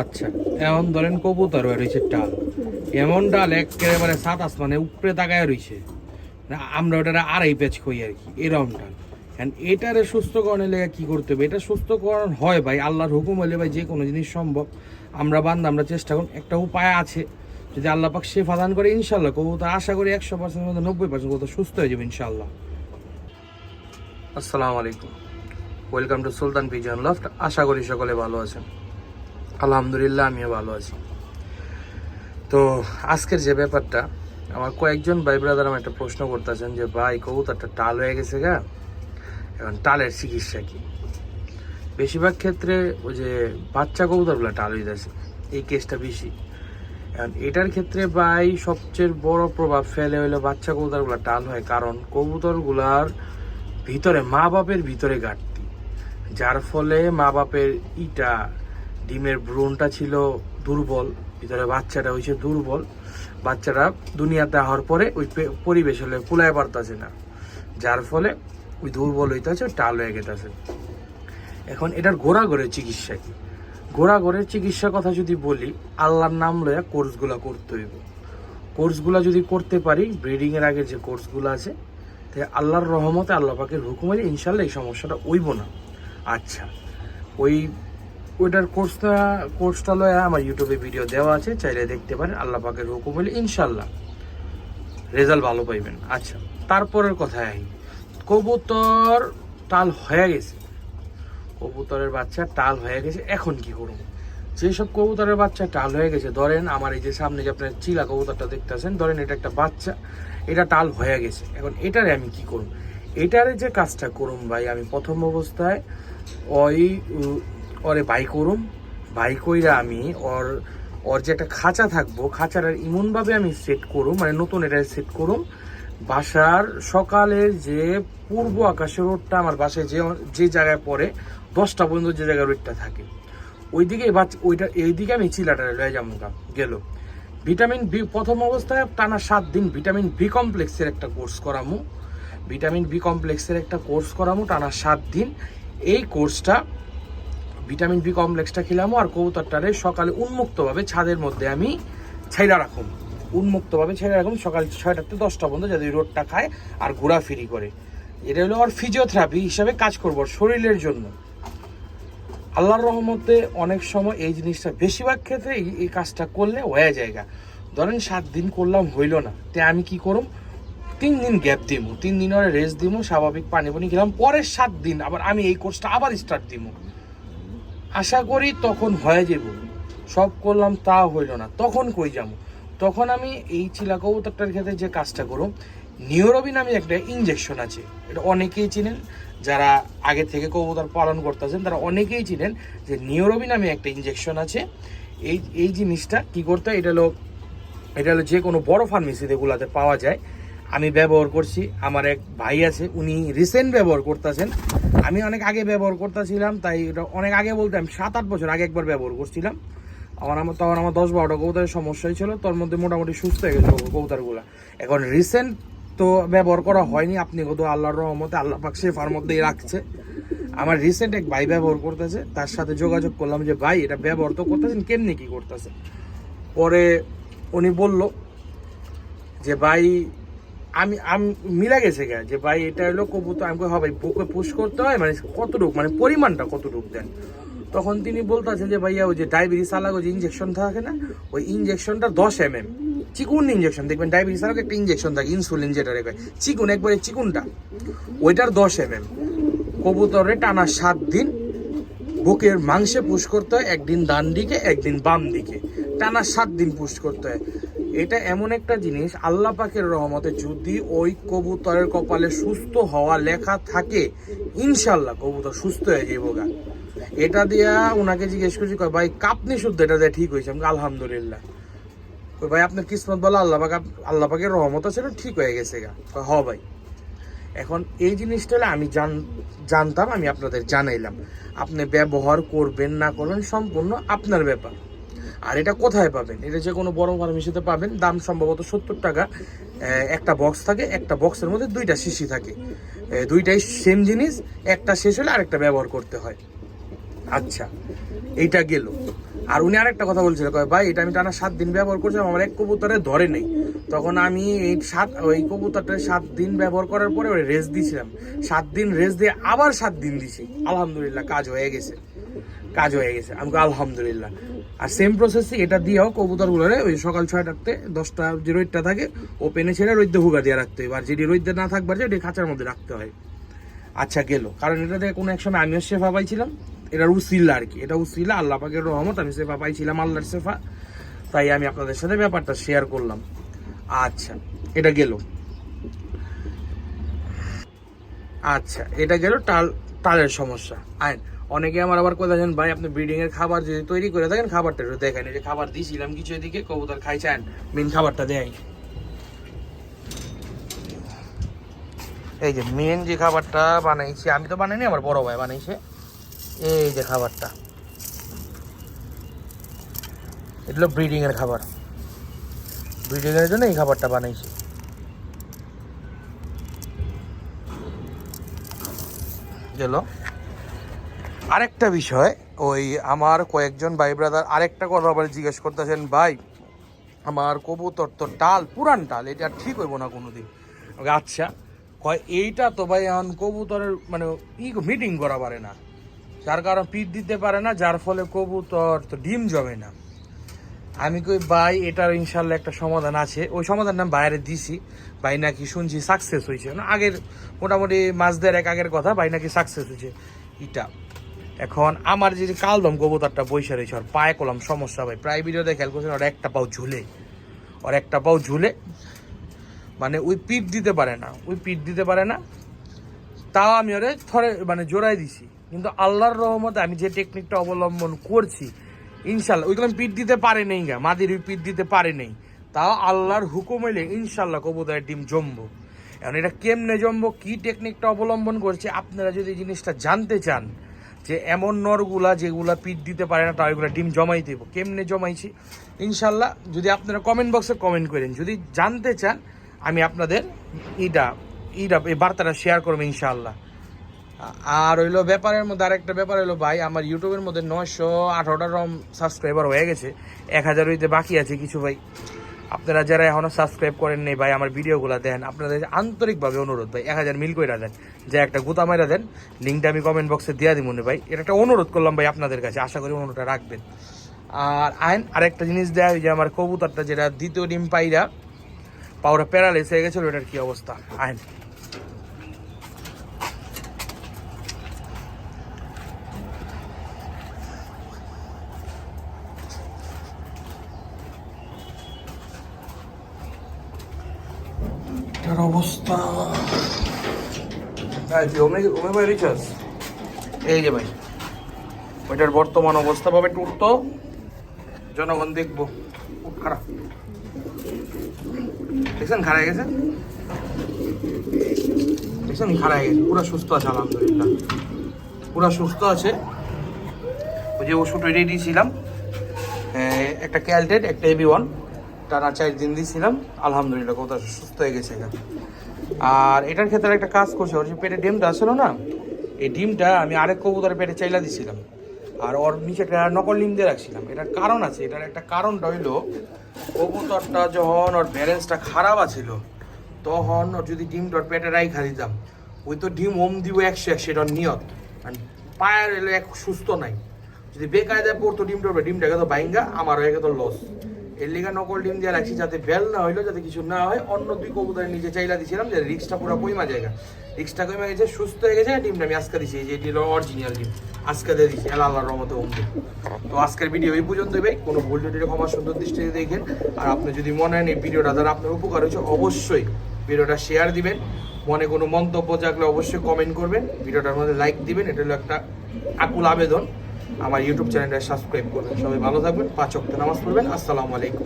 আচ্ছা এমন ধরেন কবুতর রয়েছে ডাল। এমন ডাল একেবারে সাত আসমানে উপরে তাকায় রয়েছে আমরা ওটা আড়াই পেঁচ কই আর কি, এরকম ডাল। এটারে সুস্থকরণের লেগে কি করতে হবে? এটা সুস্থকরণ হয় ভাই, আল্লাহর হুকুম হলে ভাই যে কোনো জিনিস সম্ভব। আমরা বান্ধব আমরা চেষ্টা করুন, একটা উপায় আছে। যদি আল্লাহ পাক সে দান করে ইনশাল্লাহ কবুতর আশা করি একশো পার্সেন্টের মধ্যে নব্বই পার্সেন্ট কবুতর সুস্থ হয়ে যাবে ইনশাল্লাহ আসসালামু আলাইকুম। Welcome to Sultan pigeon loft. আশা করি সকলে ভালো আছেন। আলহামদুলিল্লাহ, আমিও ভালো আছি। তো আজকের যে ব্যাপারটা, আমার কয়েকজন ভাই ব্রাদার আমার একটা প্রশ্ন করতেছেন যে, ভাই, কবুতরটা টাল হয়ে গেছে গা? এখন টালের চিকিৎসা কি? বেশিরভাগ ক্ষেত্রে ওই যে বাচ্চা কবুতরগুলো টাল হয়ে যাচ্ছে এই কেসটা বেশি। এখন এটার ক্ষেত্রে ভাই সবচেয়ে বড় প্রভাব ফেলে হইল বাচ্চা কবুতরগুলো টাল হয় কারণ কবুতরগুলার ভিতরে মা বাপের ভিতরে ঘাটতি, যার ফলে মা বাপের ইটা ডিমের ভ্রূণটা ছিল দুর্বল, ভিতরে বাচ্চাটা হয়েছে দুর্বল। বাচ্চারা দুনিয়াতে হওয়ার পরে ওই পরিবেশ হলে কুলায় পারতাছে না। যার ফলে ওই দুর্বল হইতে হইতেছে, টাল হয়ে গেতেছে। এখন এটার ঘোরা ঘরে চিকিৎসা কি? ঘোরা ঘরের চিকিৎসার কথা যদি বলি, আল্লাহর নাম লয়া কোর্সগুলো করতে হইব। কোর্সগুলো যদি করতে পারি ব্রিডিং এর আগে যে কোর্সগুলো আছে, তো আল্লাহর রহমতে আল্লাহ পাকের হুকুমে ইনশাল্লাহ এই সমস্যাটা হইব না। আচ্ছা ওই ওইটার কোর্সটা কোর্সটা লয়া আমার ইউটিউবে ভিডিও দেওয়া আছে, চাইলে দেখতে পারেন, আল্লাহ পাকের হুকুম হলে ইনশাল্লাহ রেজাল্ট ভালো পাইবেন। আচ্ছা তারপরের কথায় আহি, কবুতর টাল হয়ে গেছে। কবুতরের বাচ্চা টাল হয়ে গেছে, এখন কি করব? যেসব কবুতরের বাচ্চা টাল হয়ে গেছে, ধরেন আমার এই যে সামনে যে আপনার চিলা কবুতরটা দেখতেছেন, ধরেন এটা একটা বাচ্চা, এটা টাল হয়ে গেছে। এখন এটারে আমি কি করব? এটারে যে কাজটা করুন ভাই, আমি প্রথম অবস্থায় ওই ওরে বাই করুম, বাই কইরা আমি ওর ওর যে একটা খাঁচা থাকব, খাঁচার এমনভাবে আমি সেট করুম মানে নতুন এটা সেট করুম। বাসার সকালের যে পূর্ব আকাশের রোডটা আমার বাসায় যে যে জায়গায় পড়ে, দশটা পর্যন্ত যে জায়গায় রোডটা থাকে। ওইদিকে বাচ্চা ওইটা, এইদিকে আমি চিলাটা লয়ে যাব গেল। ভিটামিন বি, প্রথম অবস্থায় টানা সাত দিন ভিটামিন বি কমপ্লেক্সের একটা কোর্স করামু। ভিটামিন বি কমপ্লেক্সের একটা কোর্স করামু টানা সাত দিন। এই কোর্সটা ভিটামিন বি কমপ্লেক্সটা খেলামো আর কবুতরটারে সকালে উন্মুক্তভাবে ছাদের মধ্যে আমি ছাইরা রাখুন উন্মুক্তভাবে ছেড়ে রাখুন সকাল ছয়টাতে দশটা পর্যন্ত যাতে রোদটা খায় আর ঘোরাফেরি করে। এটা হলো আর ফিজিওথেরাপি হিসাবে কাজ করব শরীরের জন্য। আল্লাহর রহমতে অনেক সময় এই জিনিসটা বেশিরভাগ ক্ষেত্রে এই- এই কাজটা করলে হয়ে জায়গা ধরেন সাত দিন করলাম, হইল না। তে আমি কি করুম? তিন দিন গ্যাপ দিব তিন দিন ওরা রেস্ট দিব স্বাভাবিক পানি পানি খেলাম। পরের সাত দিন আবার আমি এই কোর্সটা আবার স্টার্ট দিব আশা করি তখন হয়ে যাব। সব করলাম তা হইল না। তখন কই যাব? তখন আমি এই চিলা কবুতরটার ক্ষেত্রে যে কাজটা করুম নিউরোবি নামে একটা ইঞ্জেকশন আছে। এটা অনেকেই চিনেন, যারা আগে থেকে কবুতর পালন করতেছেন, তারা অনেকেই চিনেন যে নিউরোবি নামে একটা ইঞ্জেকশন আছে। এই এই জিনিসটা কি করতে? এটা হলো এটা হলো যে কোনো বড় ফার্মেসিতে এগুলাতে পাওয়া যায়। আমি ব্যবহার করছি, আমার এক ভাই আছে, উনি রিসেন্ট ব্যবহার করতেছেন। আমি অনেক আগে ব্যবহার করতেছিলাম, তাই এটা অনেক আগে বলতে আমি সাত আট বছর আগে একবার ব্যবহার করছিলাম। আমার আমার তখন আমার দশ বারোটা কবুতরের সমস্যাই ছিল, তোর মধ্যে মোটামুটি সুস্থ হয়ে গেছিল কবুতরগুলো। এখন রিসেন্ট তো ব্যবহার করা হয়নি, আপনি কত আল্লাহর রহমতে আল্লাহ পাক শেফার মধ্যেই রাখছে। আমার রিসেন্ট এক ভাই ব্যবহার করতেছে, তার সাথে যোগাযোগ করলাম যে, ভাই, এটা ব্যবহার তো করতেছেন, কেমনি কি করতেছে পরে উনি বলল যে, ভাই আমি আমি, মিলা গেছে গে যে ভাই এটা হলো কবুতর আমি হবে, বুকে পুশ করতে হয় মানে কতটুক মানে পরিমাণটা কতটুক দেন। তখন তিনি বলতেছেন যে ভাইয়া, ওই যে ডায়াবেটিস আলাগ যে ইঞ্জেকশন থাকে না, ওই ইঞ্জেকশনটা দশ এম এম চিকুন ইঞ্জেকশন দেখবেন ডায়াবেটিস আলাগ একটা ইঞ্জেকশন থাকে ইনসুলিন যেটা রেখে। চিকুন, একবারে চিকুনটা, ওইটার দশ এম এম কবুতরে টানা সাত দিন, বুকের মাংসে পুশ করতে হয়, একদিন ডান দিকে, একদিন বাম দিকে। টানা সাত দিন পুশ করতে হয়। এটা এমন একটা জিনিস, আল্লাহ পাকের রহমতে যদি ওই কবুতরের কপালে সুস্থ হওয়া লেখা থাকে ইনশাল্লাহ কবুতর সুস্থ হয়ে যাব গা। এটা দিয়া ওনাকে জিজ্ঞেস করছি, কয়, ভাই, কাপনি শুদ্ধ, এটা দিয়ে ঠিক হয়েছে আমি আলহামদুলিল্লাহ। কই, ভাই, আপনার কিসমত বলে আল্লাহ পাক আল্লাহ পাকের রহমত আছে ঠিক হয়ে গেছে গা? হ ভাই। এখন এই জিনিসটা আমি জান, জানতাম, আমি আপনাদের জানাইলাম। আপনি ব্যবহার করবেন না করবেন সম্পূর্ণ আপনার ব্যাপার। আর এটা কোথায় পাবেন? এটা যে কোনো বড় ফার্মেসিতে পাবেন। দাম সম্ভবত সত্তর টাকা। একটা বক্স থাকে, একটা বক্সের মধ্যে দুইটা শিশি থাকে। দুইটাই সেম জিনিস, একটা শেষ হলে আরেকটা ব্যবহার করতে হয়। আচ্ছা এইটা গেল। আর উনি আরেকটা কথা বলছিল, কয়, ভাই, এটা আমি টানা সাত দিন ব্যবহার করছিলাম আমার এক কবুতরে ধরে নেই। তখন আমি এই সাত, ওই কবুতরটা সাত দিন ব্যবহার করার পরে ওই রেস্ট দিয়েছিলাম সাত দিন রেস্ট দিয়ে আবার সাত দিন দিছি। আলহামদুলিল্লাহ, কাজ হয়ে গেছে। কাজ হয়ে গেছে। আমি আলহামদুলিল্লাহ। আর সেম প্রসেসে এটা দিয়েও কবুতরগুলোরে ওই সকাল ছয়টাতে দশটা যে রোদটা থাকে ওপেনে ছেড়ে রোদ্দে হুগা দিয়ে রাখতে হয়। আর যেটি রোদ্দে না থাকবার যে ওটি খাঁচার মধ্যে রাখতে হয়। আচ্ছা গেল। কারণ এটা থেকে কোনো এক সময় আমিও সেফা পাইছিলাম। এটা উসিল্লা আর কি। এটা উসিল্লা আল্লাহ পাকের রহমত, আমি সেফা পাইছিলাম, আল্লাহর সেফা তাই আমি আপনাদের সাথে ব্যাপারটা শেয়ার করলাম। আচ্ছা এটা গেল। আচ্ছা এটা গেল টাল টালের সমস্যা। আইন অনেকে আমার আবার কথা জানেন ভাই, আপনি ব্রিডিং এর খাবার যদি তৈরি করে থাকেন, খাবারটা একটু দেখেন। যে খাবার দিয়েছিলাম কিছু এদিকে কবুতর খাইছেন মেন খাবারটা দেয় এই যে মেন যে খাবারটা বানাইছি, আমি তো বানাইনি, আমার বড় ভাই বানাইছে। এই যে খাবারটা। এগুলো ব্রিডিং এর খাবার। ব্রিডিং এর জন্য এই খাবারটা বানাইছি। গেল আরেকটা বিষয় ওই আমার কয়েকজন ভাই ব্রাদার আরেকটা কথা আবার জিজ্ঞেস করতেছেন ভাই আমার কবুতর তো টাল পুরান টাল এটা ঠিক হইব না কোনোদিন? আমি, আচ্ছা। কয় এইটা তো ভাই এখন কবুতরের মানে ই মিটিং করা পারে না। যার কারণ পিট দিতে পারে না যার ফলে কবুতর তো ডিম জমে না। আমি কই ভাই এটার ইনশাল্লাহ একটা সমাধান আছে। ওই সমাধান নাম বাইরে দিছি। ভাই নাকি শুনছি সাকসেস হয়েছে আগের মোটামুটি মাস এক আগের কথা ভাই নাকি সাকসেস হয়েছে এটা এখন আমার যে কালদম কবুতরটা বৈশা রয়েছে, ওর পায়ে কলম সমস্যা ভাই। প্রায় ভিডিওতে খেয়াল করছেন, ওর একটা পাও ঝুলে। ওর একটা পাও ঝুলে মানে ওই পিঠ দিতে পারে না, ওই পিঠ দিতে পারে না। তাও আমি ওরে থরে মানে জোড়াই দিছি। কিন্তু আল্লাহর রহমতে আমি যে টেকনিকটা অবলম্বন করছি, ইনশাল্লাহ, ওইগুলো পিঠ দিতে পারে নেই গা, মাদির ওই পিঠ দিতে পারে নেই। তাও আল্লাহর হুকুম হইলে ইনশাল্লাহ কবুতরের ডিম জমবো। এখন এটা কেমনে জমবো, কি টেকনিকটা অবলম্বন করছে, আপনারা যদি জিনিসটা জানতে চান যে এমন নরগুলা যেগুলা পিঠ দিতে পারে না তা ওইগুলা ডিম জমাই দেব। কেমনে জমাইছি? ইনশাল্লাহ যদি আপনারা কমেন্ট বক্সে কমেন্ট করেন, যদি জানতে চান, আমি আপনাদের ইটা ইটা এই বার্তাটা শেয়ার করব ইনশাল্লাহ আর হইল ব্যাপারের মধ্যে আরেকটা ব্যাপার হলো ভাই, আমার ইউটিউবের মধ্যে নয়শো আঠারোটা রম সাবস্ক্রাইবার হয়ে গেছে, এক হাজার হইতে বাকি আছে কিছু, ভাই। আপনারা যারা এখনও সাবস্ক্রাইব করেন নেই ভাই, আমার ভিডিওগুলো দেন আপনাদের আন্তরিকভাবে অনুরোধ ভাই, এক হাজার মিল করে দেন। যে একটা গুতা মাইরা দেন, লিঙ্কটা আমি কমেন্ট বক্সে দিয়ে দিব ভাই। এটা একটা অনুরোধ করলাম ভাই আপনাদের কাছে, আশা করি অনুরোধটা রাখবেন। আর আইন, আরেকটা জিনিস দেয় যে আমার কবুতরটা যেটা দ্বিতীয় ডিম পাইরা পাওরা প্যারালাইস হয়ে গেছিল এটার কী অবস্থা? আইন। এটার অবস্থা। হ্যাঁ এই যে ভাই। ওইটার বর্তমান অবস্থা পাবে টুটতো জনগণ দেখব। খুব খারাপ দেখছেন খারাপ গেছে? দেখছেন খারাপ গেছে। পুরো সুস্থ আছে আলহামদুলিল্লাহ। পুরো সুস্থ আছে। ওই যে ওষুধ রেডি দিয়েছিলাম একটা ক্যালটেড একটা এবি ওয়ান টানা চার দিন দিয়েছিলাম আলহামদুলিল্লাহ কোথাও সুস্থ হয়ে গেছে আর এটার ক্ষেত্রে একটা কাজ করছে, ওর যে পেটে ডিমটা আসলো না, এই ডিমটা আমি আরেক কবুতরের পেটে চাইলা দিছিলাম। আর ওর নিচে একটা নকল ডিম দিয়ে রাখছিলাম। এটার কারণ আছে, এটার একটা কারণটা হইল, কবুতরটা যখন ওর ব্যালেন্সটা খারাপ আছিল, তখন ওর যদি ডিমটা ওর পেটে রাইখা দিতাম, ওই তো ডিম ওম দিব একশো একশো এটার নিয়ত। পায়ের এলো এক সুস্থ নাই। যদি বেকায়দায় পড়তো ডিমটা ডিমটাকে তো বাইঙ্গা আমার হয়ে গেত লস এর লিগা নকল ডিম দিয়ে রাখছি যাতে বেল না হইল, যাতে কিছু না হয়। অন্য দুই কবুতরের নিচে চাইলা দিছিলাম যে রিক্সটা পুরো কইমা জায়গা। রিক্সটা কইমা গেছে, সুস্থ হয়ে গেছে, ডিমটা আমি আজকে দিছি, এই যে এটি হলো অরিজিনাল ডিম। আজকে দিয়ে দিছি, আল্লাহ, আল্লাহর রহমতে ওম তো আজকের ভিডিও এই পর্যন্ত ভাই কোনো ভুল ত্রুটি ক্ষমা সুন্দর দৃষ্টিতে দেখেন আর আপনি যদি মনে হয় এই ভিডিওটা দ্বারা আপনার উপকার হয়েছে, অবশ্যই ভিডিওটা শেয়ার দিবেন। মনে কোনো মন্তব্য থাকলে অবশ্যই কমেন্ট করবেন। ভিডিওটার মধ্যে লাইক দিবেন। এটা হলো একটা আকুল আবেদন। আমার ইউটিউব চ্যানেলটা সাবস্ক্রাইব করবেন। সবাই ভালো থাকবেন পাঁচ অক্ট নামাজ পড়বেন। আসসালামু আলাইকুম।